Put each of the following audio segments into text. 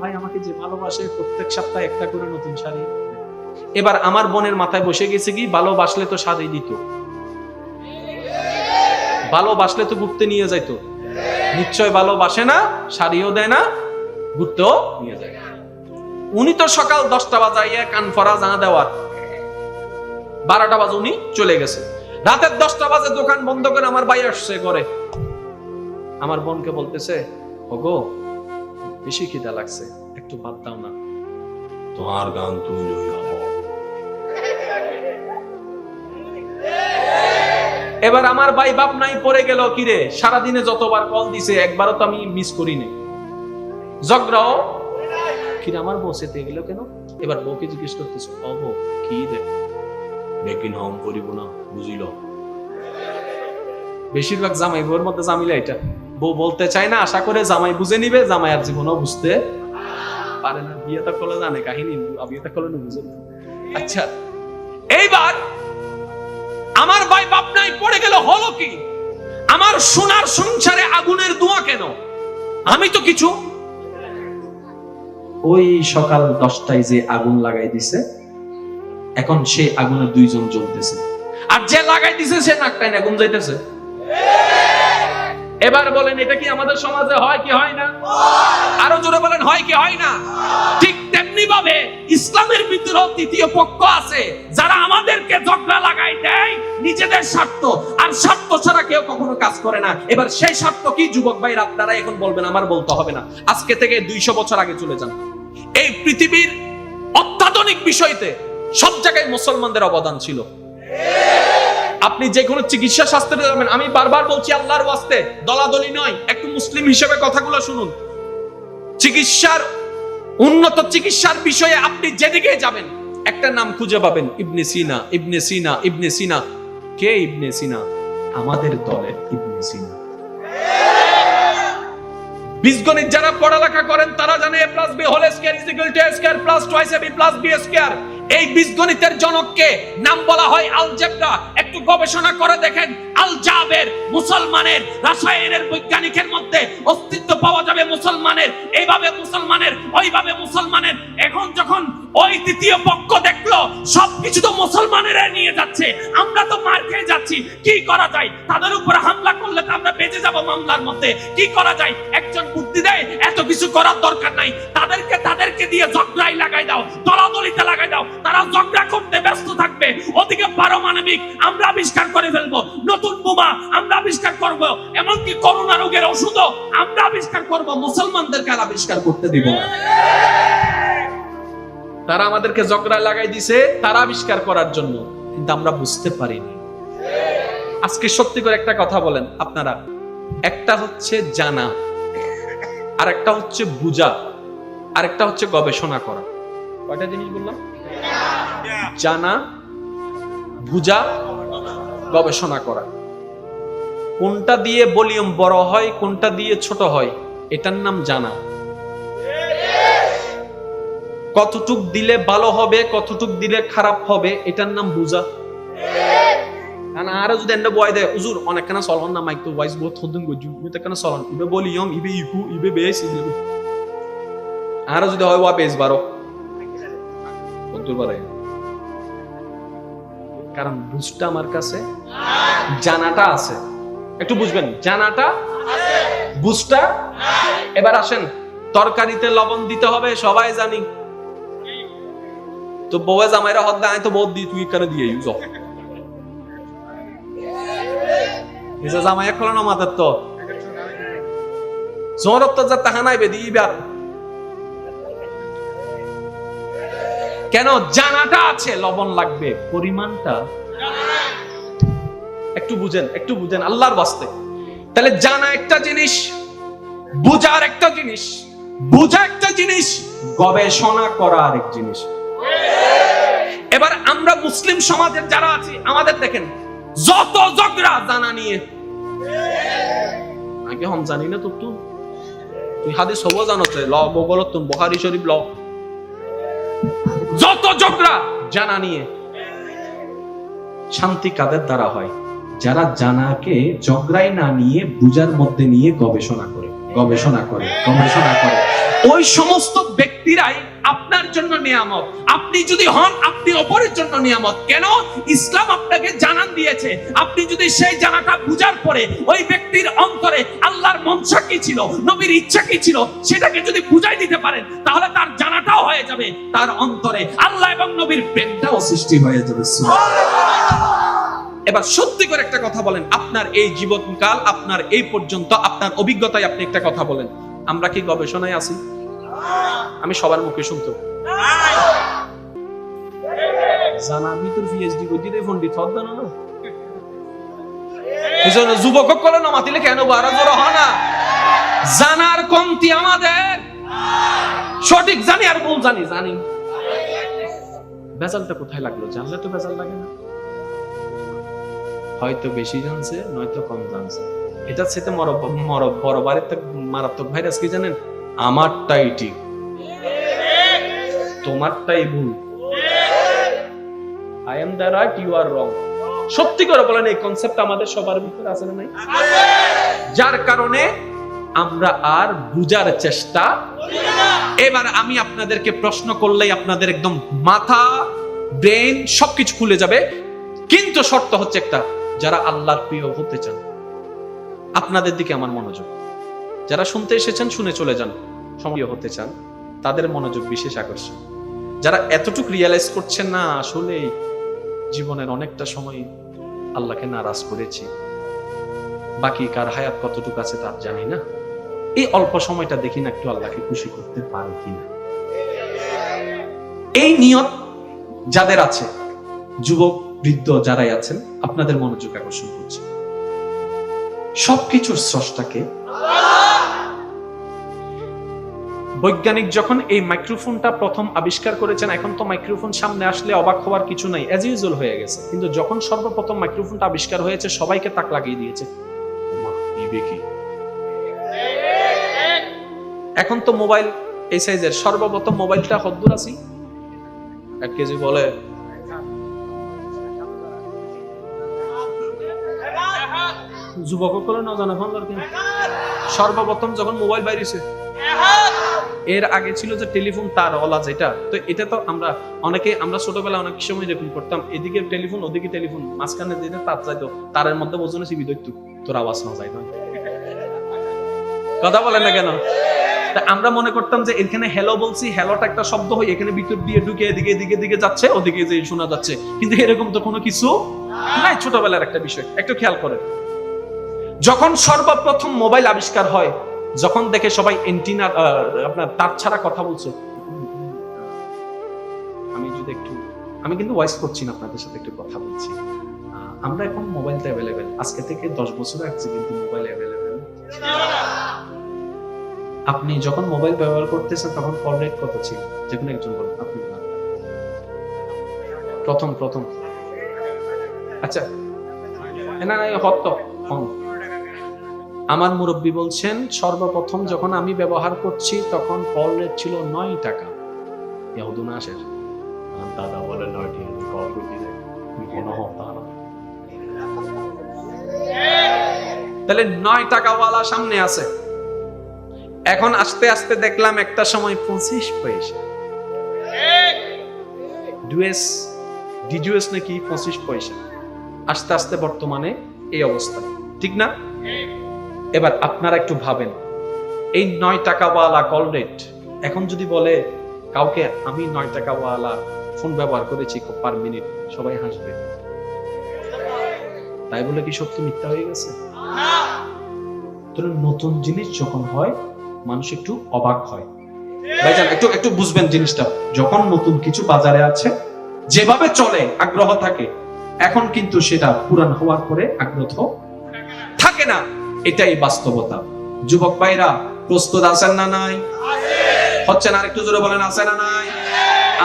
ভাই আমাকে যে ভালোবাসে প্রত্যেক সপ্তাহে একটা করে নতুন শাড়ি। এবার আমার বোনের মাথায় বসে গেছে কি, ভালোবাসলে তো শাড়ি দিত। ভালোবাসলে তো ঘুরতে নিয়ে যাইতো। নিশ্চয় ভালোবাসে না, শাড়িও দেয় না ঘুরতেও নিয়ে যায়। উনি তো সকাল দশটা বাজাইয়া কান ফরা জানা দেওয়ার। বারোটা বাজে উনি চলে গেছে। রাতের দশটা বাজে দোকান বন্ধ করে আমার ভাই আসছে ঘরে। আমার বোনকে বলতেছে, ওগো বেশি খিদা লাগছে একটু ভাত দাও না। তোমার গান তুই এবার আমার ভাই বাপ নাই পড়ে গেল কিরে? সারাদিনে যতবার কল দিছে একবারও তো আমি মিস করি নাই ঝগড়াও কিরে আমার বউ সেতে গেল কেন? এবার বউকে জিজ্ঞেস করতেছে ও বউ কি রে? বেকিন হম করিব না বুঝিল। বেশিরভাগ জামাই বউর মধ্যে জামিলা এটা। বউ বলতে চায় না, আশা করে জামাই বুঝে নিবে, জামাই আর জীবনও বুঝতে পারে না। বিয়ে তো করলে জানে, কাহিনী বিয়ে তো করলে না বুঝে আচ্ছা এইবার আমার ভাই বাপ নাই, পড়ে গেল হলো কি? আমার সোনার সংসারে আগুনের ধোঁয়া কেন? আমি তো কিছু। ওই সকাল দশটায় যে আগুন লাগাই দিছে, এখন সেই আগুনে দুইজন জ্বলতেছে। আর যে লাগাই দিছে, সে নাকটাই আগুন যাইতেছে। এবার বলেন, এটা কি আমাদের সমাজে হয় কি হয় না? আরও জোরে বলেন, হয় কি হয় না? ঠিক তেমনি ভাবে ইসলামের ভিতরেও তৃতীয় পক্ষ আছে, যারা আমাদেরকে ঝগড়া লাগাই দেয়, নিজেদের স্বার্থ। আর স্বার্থ ছাড়া কেউ কখনো কাজ করে না। এবার সেই স্বার্থ কি? যুবক ভাই আপনারা এখন বলবেন, আমার বলতে হবে না। আজকে থেকে দুইশো বছর আগে চলে যান। এই পৃথিবীর অত্যাধুনিক বিষয়তে সব জায়গায় মুসলমানদের অবদান ছিল। আপনি যে কোনো চিকিৎসা শাস্ত্রে যাবেন। আমি বারবার বলছি, আল্লাহর ওয়াস্তে, দলাদলি নয়, একটু মুসলিম হিসেবে কথাগুলো শুনুন। চিকিৎসার, উন্নত চিকিৎসার বিষয়ে আপনি যেদিকে যাবেন, একটা নাম খুঁজে পাবেন, ইবনে সিনা ইবনে সিনা ইবনে সিনা। কে ইবনে সিনা? আমাদের দলের ইবনে সিনা। বীজগণিত যারা পড়ালেখা করেন, তারা জানে A plus B whole square is equal to A square plus twice A B plus B square এই বীজগণিতের জনককে নাম বলা হয় আলজেব্রা একটু গবেষণা করে দেখেন। আলজাবের মুসলমানের, রাসায়নের, বৈজ্ঞানিকের মধ্যে অস্তিত্ব পাওয়া যাবে মুসলমানের, এইভাবে মুসলমানের, ওইভাবে মুসলমানের। এখন যখন ওই তৃতীয় পক্ষ দেখল, সবকিছু তো মুসলমানেরা নিয়ে যাচ্ছে, আমরা তো মার খেয়ে যাচ্ছি, কি করা যায়? তাদের উপর হামলা করলে তো আমরা বেঁচে যাব মামলার মধ্যে, কি করা যায়? একজন বুদ্ধি দেয়, এত কিছু করার দরকার নাই, তাদেরকে তাদেরকে দিয়ে ঝগড়াই লাগাই দাও, দলাদলিতে লাগাই দাও, তারা ঝগড়া করতে ব্যস্ত থাকবে, ওদিকে পারমাণবিক আমরা আবিষ্কার করে ফেলব, নতুন বোমা আমরা আবিষ্কার করব, এমনকি করোনা রোগের ওষুধও আমরা আবিষ্কার করব, মুসলমানদেরকে আর আবিষ্কার করতে দিব না। তারা আমাদেরকে ঝগড়া লাগাই দিছে, তারা আবিষ্কার করার জন্য, কিন্তু আমরা বুঝতে পারিনি। আজকে সত্যি করে একটা কথা বলেন আপনারা। একটা হচ্ছে জানা আর একটা হচ্ছে বুঝা আর একটা হচ্ছে গবেষণা করা। কয়টা জিনিস বললাম? জানা, বুঝা, গবেষণা করা। কোনটা দিয়ে ভলিউম বড় হয়, কোনটা দিয়ে ছোট হয়, এটার নাম জানা। কতটুক দিলে ভালো হবে, কতটুক দিলে খারাপ হবে, এটার নাম বুঝা। কারণ আরও যদি এন্ড বয় দেয় উজুর অনেক কেন চলন না, মাইক তো ভয়েস বহুত হদুন গজু ইবে কেন চলন। ইবে ভলিউম, ইবে ইকু ইবে বেস ইবে আরও যদি হয়, ওয়া বেস বারো। কদ্দুর বাড়াই কারণ বুঝটা আমার কাছে, জানাটা আছে। একটু বুঝবেন, জানাটা, বুঝটা, এবার আসেন, তরকারিতে লবণ দিতে হবে, সবাই জানি। তো বউয়ে জামাইরা হদ্দা আয় তো বহুত দি তুই কেন দিয়ে ইউজ জামাই এক না তো? জোরত যা তাহা নাই বেদি ইবার কেন? জানাটা আছে, লবণ লাগবে। পরিমাণটা একটু বুঝেন একটু বুঝেন, আল্লাহর বাস্তে তাহলে জানা একটা জিনিস, বুঝার একটা জিনিস, বুঝা একটা জিনিস, গবেষণা করা আরেক জিনিস। এবার আমরা মুসলিম সমাজের যারা আছি, আমাদের দেখেন, যত ঝগড়া, জানা নিয়ে। আগে হম জানি না তো তুই তুই হাদিস হব জানতে ল বগলত তুম বখারি শরীফ ল। যত ঝগড়া, জানা নিয়ে। শান্তি কাদের দ্বারা হয়? যারা জানাকে ঝগড়াই না নিয়ে বুজার মধ্যে নিয়ে গবেষণা করে গবেষণা করে গবেষণা করে। ওই সমস্ত ব্যক্তিরাই আপনার জন্য নিয়ামত। আপনি যদি হন, আপনি অপরের জন্য নিয়ামত। কেন? ইসলাম আপনাকে জানান দিয়েছে। আপনি যদি সেই জানাটা বুঝার পরে ওই ব্যক্তির অন্তরে আল্লাহর মনসা কি ছিল, নবীর ইচ্ছা কি ছিল, সেটাকে যদি বুঝাই দিতে পারেন, তাহলে তার জানাটাও হয়ে যাবে। তার অন্তরে আল্লাহ এবং নবীর প্রেমটাও সৃষ্টি হয়ে যাবে। এবার সত্যি করে একটা কথা বলেন। আপনার এই জীবনকাল, আপনার এই পর্যন্ত, আপনার অভিজ্ঞতায় আপনি একটা কথা বলেন। আমরা কি গবেষণায় আছি? আমি সবার মুখে শুনতো ভিতর পিএইচডি হদ না? যুবক কেন বারা জোর হয় না। জানার কমতি আমাদের। সঠিক জানি আর ভুল জানি জানি। বেজালটা কোথায় লাগল? জানলে তো বেজাল লাগে না। হয়তো বেশি জানছে, নয়তো কম জানছে। এটা সেতে মর মর বড় বাড়িতে মারাত্মক ভাইরাস কি জানেন? আমারটাই ঠিক। তোমারটাই ভুল। I am the right you are wrong সত্যি করে বলেন, এই কনসেপ্ট আমাদের সবার ভিতরে আছে না নাই? যার কারণে আমরা আর বুঝার চেষ্টা এবার আমি আপনাদেরকে প্রশ্ন করলেই আপনাদের একদম মাথা ব্রেন সবকিছু খুলে যাবে। কিন্তু শর্ত হচ্ছে একটা। যারা আল্লাহর প্রিয় হতে চান। আপনাদের দিকে আমার মনোযোগ। যারা শুনতে এসেছেন, শুনে চলে যান। সময় হতে চান, তাদের মনোযোগ বিশেষ আকর্ষণ। যারা এতটুকু রিয়েলাইজ করছেন না আসলে জীবনের অনেকটা সময় আল্লাহকে নারাজ করেছি। বাকি কার হায়াত কতটুকু আছে তার জানি না। এই অল্প সময়টা দেখি না একটু আল্লাহকে খুশি করতে পারি কিনা। এই নিয়ত যাদের আছে, যুবক বৃদ্ধ যারাই আছেন, আপনাদের মনোযোগ আকর্ষণ করছি। সবকিছুর স্রষ্টাকে বৈজ্ঞানিক যখন এই মাইক্রোফোনটা প্রথম আবিষ্কার করেছেন, এখন তো মাইক্রোফোন সামনে আসলে অবাক হওয়ার কিছু নাই অ্যাজ ইউজুয়াল হয়ে গেছে। কিন্তু যখন সর্বপ্রথম মাইক্রোফোনটা আবিষ্কার হয়েছে, সবাইকে তাক লাগিয়ে দিয়েছে। এখন তো মোবাইল এই সাইজের সর্বপ্রথম মোবাইলটা হদ্দুর আছি এক কেজি বলে যুবক করে না জানা ফোন দরকার। সর্বপ্রথম যখন মোবাইল বাইরেছে, এর আগে ছিল যে টেলিফোন তার ওলা যেটা, তো এটা তো আমরা অনেকে আমরা ছোটবেলা অনেক সময় এরকম করতাম, এদিকে টেলিফোন, ওদিকে টেলিফোন, মাঝখানে যেটা তার যাইতো তারের মধ্যে বোঝনে সিবি দৈত্য তোর আওয়াজ না না। কথা বলেন না কেন? তা আমরা মনে করতাম যে এখানে হ্যালো বলছি হ্যালোটা একটা শব্দ হয়, এখানে ভিতর দিয়ে ঢুকে এদিকে এদিকে এদিকে যাচ্ছে, ওদিকে যে শোনা যাচ্ছে। কিন্তু এরকম তো কোনো কিছু নাই, ছোটবেলার একটা বিষয়, একটু খেয়াল করেন। যখন সর্বপ্রথম মোবাইল আবিষ্কার হয়, যখন দেখে সবাই এন্টিনা আপনার তার ছাড়া কথা বলছে, আমি যদি একটু, আমি কিন্তু ভয়েস করছি না, আপনাদের সাথে একটু কথা বলছি। আমরা এখন মোবাইলটা অ্যাভেলেবেল আজকে থেকে দশ বছর আগে কিন্তু মোবাইল অ্যাভেলেবেল আপনি যখন মোবাইল ব্যবহার করতেছেন, তখন কল রেট কত ছিল? যে কোনো একজন বলুন, আপনি প্রথম প্রথম। আচ্ছা না হত ফোন আমার মুরব্বী বলছেন সর্বপ্রথম যখন আমি ব্যবহার করছি তখন কল রেট ছিল নয় টাকা। ইয়াহুদু না আসে? আমার দাদা বলে নয় কল না। তাহলে নয় টাকাওয়ালা সামনে আছে। এখন আস্তে আস্তে দেখলাম একটা সময় পঁচিশ পয়সা। ডিজুয়েস নাকি পঁচিশ পয়সা? আস্তে আস্তে বর্তমানে এই অবস্থা। ঠিক না? এবার আপনারা একটু ভাবেন, এই নয় টাকাওয়ালা কল রেট এখন যদি বলে, কাউকে আমি নয় টাকাওয়ালা ফোন ব্যবহার করেছি পার মিনিট সবাই হাসবে। তাই বলে কি সত্য মিথ্যা হয়ে গেছে? নতুন জিনিস যখন হয়, মানুষ একটু অবাক হয়। ভাইজান, একটু একটু বুঝবেন জিনিসটা। যখন নতুন কিছু বাজারে আছে, যেভাবে চলে, আগ্রহ থাকে, এখন কিন্তু সেটা পুরান হওয়ার পরে আগ্রহ থাকে না। এটাই বাস্তবতা। যুবক ভাইরা, প্রস্তুত আছেন না নাই? হচ্ছে না একটু জোরে বলেন, আছে না নাই?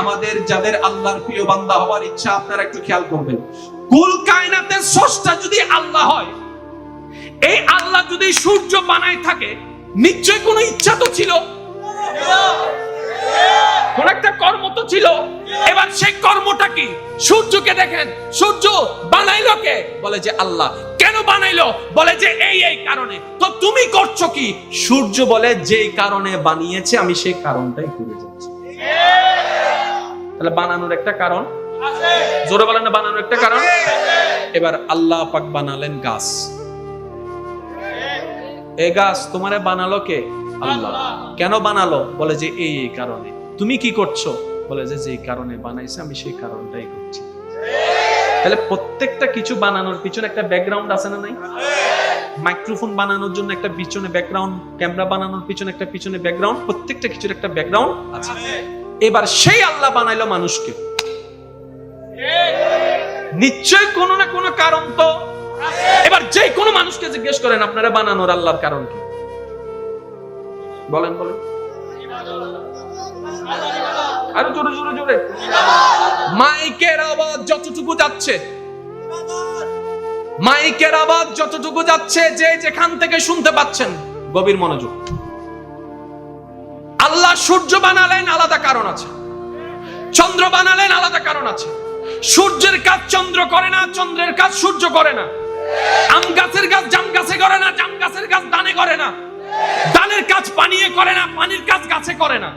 আমাদের যাদের আল্লাহর প্রিয় বান্দা হওয়ার ইচ্ছা, আপনারা একটু খেয়াল করবেন। কুল কায়নাতের স্রষ্টা যদি আল্লাহ হয়, এই আল্লাহ যদি সূর্য বানায় থাকে, নিশ্চয় কোনো ইচ্ছা তো ছিল? কোন একটা কর্ম তো ছিল। এবার সেই কর্মটা কি? সূর্যকে দেখেন, সূর্য বানাইলো কে? বলে যে আল্লাহ। কেন বানাইলো? বলে যে এই এই কারণে। তো তুমি করছ কি? সূর্য বলে যেই কারণে বানিয়েছে, আমি সেই কারণটাই করে যাচ্ছি। তাহলে বানানোর একটা কারণ? জোরে বলেন বানানোর একটা কারণ? এবার আল্লাহ পাক বানালেন গাছ। এ গাছ তোমারে বানালো কে? আল্লাহ। কেন বানালো? বলে যে এই এই কারণে। তুমি কি করছ? বলে যে যেই কারণে বানাইছে, আমি সেই কারণটাই করছি। তাহলে প্রত্যেকটা কিছু বানানোর পিছনে একটা ব্যাকগ্রাউন্ড আছে না নাই? মাইক্রোফোন বানানোর জন্য একটা পিছনে ব্যাকগ্রাউন্ড ক্যামেরা বানানোর পিছনে একটা পিছনে ব্যাকগ্রাউন্ড প্রত্যেকটা কিছুর একটা ব্যাকগ্রাউন্ড আছে। এবার সেই আল্লাহ বানাইলো মানুষকে। নিশ্চয় কোনো না কোনো কারণ তো এবার যে কোনো মানুষকে জিজ্ঞেস করেন, আপনারা বানানোর আল্লাহর কারণ কি? বলেন বলেন। আরও জোরে জোরে জোরে। মাইকের আওয়াজ যতটুকু যাচ্ছে, মাইকের আওয়াজ যতটুকু যাচ্ছে, যে যেখান থেকে শুনতে পাচ্ছেন, গভীর মনোযোগ। আল্লাহ সূর্য বানালেন আলাদা কারণ আছে। চন্দ্র বানালেন আলাদা কারণ আছে। সূর্যের কাজ চন্দ্র করে না, চন্দ্রের কাজ সূর্য করে না। আম গাছের গাছ জাম গাছে করে না, জাম গাছের গাছ দানে করে না। দানের কাজ পানিয়ে করে না, পানির কাজ গাছে করে না।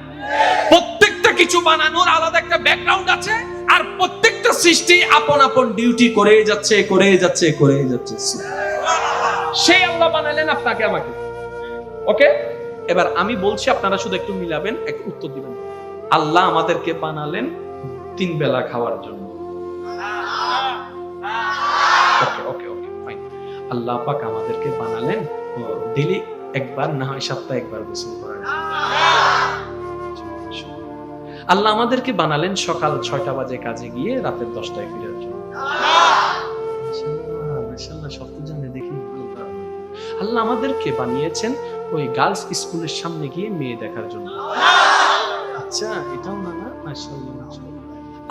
প্রত্যেকটা কিছু বানানোর আলাদা একটা ব্যাকগ্রাউন্ড আছে, আর প্রত্যেকটা সৃষ্টি আপন আপন ডিউটি করে যাচ্ছে করে যাচ্ছে করে যাচ্ছে। সেই আল্লাহ বানালেন আপনাকে, আমাকে। ওকে? এবার আমি বলছি, আপনারা শুধু একটু মিলাবেন একটু উত্তর দিবেন। আল্লাহ আমাদেরকে বানালেন তিন বেলা খাওয়ার জন্য। আল্লাহ পাক আমাদেরকে বানালেন ডেলি একবার, না হয় সপ্তাহে একবার গোসল করার। আল্লাহ আমাদেরকে বানালেন সকাল ছয়টা বাজে কাজে গিয়ে রাতের দশটায় ফিরার জন্য আল্লাহ। আমাদেরকে বানিয়েছেন ওই গার্লস স্কুলের সামনে গিয়ে মেয়ে দেখার জন্য। আচ্ছা এটাও না না।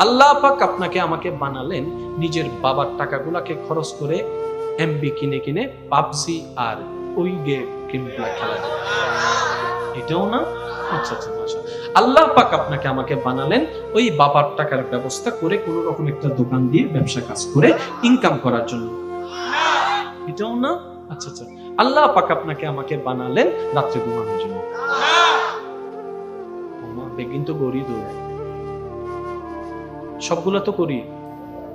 আল্লাহ পাক আপনাকে আমাকে বানালেন নিজের বাবার টাকাগুলাকে খরচ করে এমবি কিনে কিনে, পাবজি আর ওই গেম। গেমগুলা খেলা যায়। এটাও না? আচ্ছা আচ্ছা মাশাআল্লাহ। আল্লাহ পাক আপনাকে আমাকে বানালেন ওই বাবার টাকার ব্যবস্থা করে রকম একটা দোকান দিয়ে ব্যবসা কাজ করে ইনকাম করার জন্য। এটাও না? আচ্ছা আচ্ছা। আল্লাহ পাক আপনাকে আমাকে বানালেন রাত্রে ঘুমানোর জন্য। বেগিন তো গড়ি দৌড় সবগুলো তো করি।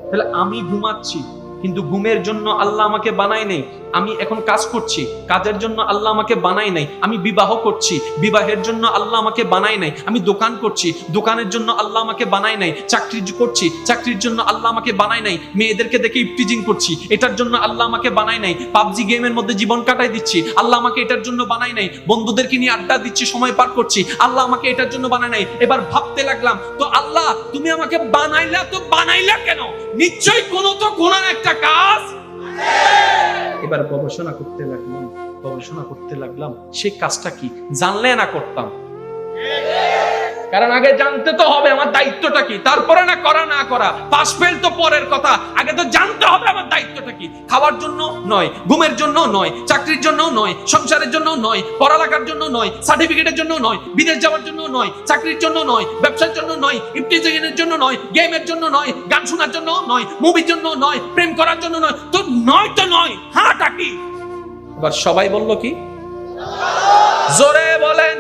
তাহলে আমি ঘুমাচ্ছি, কিন্তু ঘুমের জন্য আল্লাহ আমাকে বানাই নাই। আমি এখন কাজ করছি, কাজের জন্য আল্লাহ আমাকে বানাই নাই, আমি বিবাহ করছি, বিবাহের জন্য আল্লাহ আমাকে বানাই নাই, আমি দোকান করছি, দোকানের জন্য আল্লাহ আমাকে বানাই নাই, চাকরি করছি, চাকরির জন্য আল্লাহ আমাকে বানাই নাই, মেয়েদেরকে দেখে ইফটিজিং করছি, এটার জন্য আল্লাহ আমাকে বানাই নাই, পাবজি গেমের মধ্যে জীবন কাটাই দিচ্ছি, আল্লাহ আমাকে এটার জন্য বানাই নাই, বন্ধুদেরকে নিয়ে আড্ডা দিচ্ছি, সময় পার করছি, আল্লাহ আমাকে এটার জন্য বানাই নাই, এবার ভাবতে লাগলাম, তো আল্লাহ তুমি আমাকে বানাইলা তো বানাইলা কেন? নিশ্চয়ই কোনো তো কোনো একটা কাজ এবার গবেষণা করতে লাগলাম গবেষণা করতে লাগলাম সেই কাজটা কি? জানলে না করতাম। কারণ আগে জানতে তো হবে আমার দায়িত্বটা কি তারপরে না করা না করা পাস ফেল তো পরের কথা আগে তো জানতে হবে আমার দায়িত্বটা কি খাওয়ার জন্য নয় ঘুমের জন্য নয় চাকরির জন্য নয় সংসারের জন্য নয় পড়ালেখার জন্য নয় সার্টিফিকেটের জন্য নয় বিদেশ যাওয়ার জন্য নয় চাকরির জন্য নয় ব্যবসার জন্য নয় ইফটিজিংয়ের জন্য নয় গেমের জন্য নয় গান শোনার জন্য নয় মুভির জন্য নয় প্রেম করার জন্য নয় তো নয় তো নয় হাঁটা কি এবার সবাই বলল কি জোরে বলেন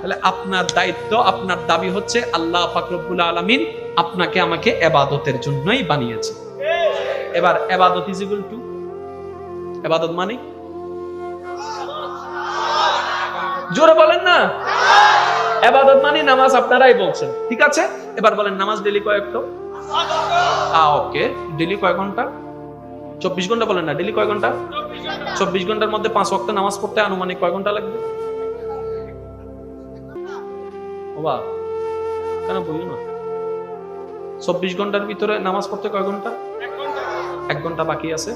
তাহলে আপনার দায়িত্ব, আপনার দাবি হচ্ছে আল্লাহ ফাকরুল আলমিন আপনাকে আমাকে এবাদতের জন্যই বানিয়েছে। এবার এবাদত ইজ ইকুয়াল টু এবাদত মানে? জোরে বলেন না। এবাদত মানে নামাজ আপনারাই বলছেন। ঠিক আছে? এবার বলেন, নামাজ ডেলি কয়েকটা ওকে। ডেলি কয় ঘণ্টা? চব্বিশ ঘণ্টা বলেন না ডেলি কয় ঘণ্টা? চব্বিশ ঘণ্টার মধ্যে পাঁচ ওয়াক্ত নামাজ পড়তে আনুমানিক কয় ঘণ্টা লাগবে? বাবা। কেন বলি না? চব্বিশ ঘণ্টার ভিতরে নামাজ পড়তে কয় ঘণ্টা। এক ঘণ্টা বাকি আছে।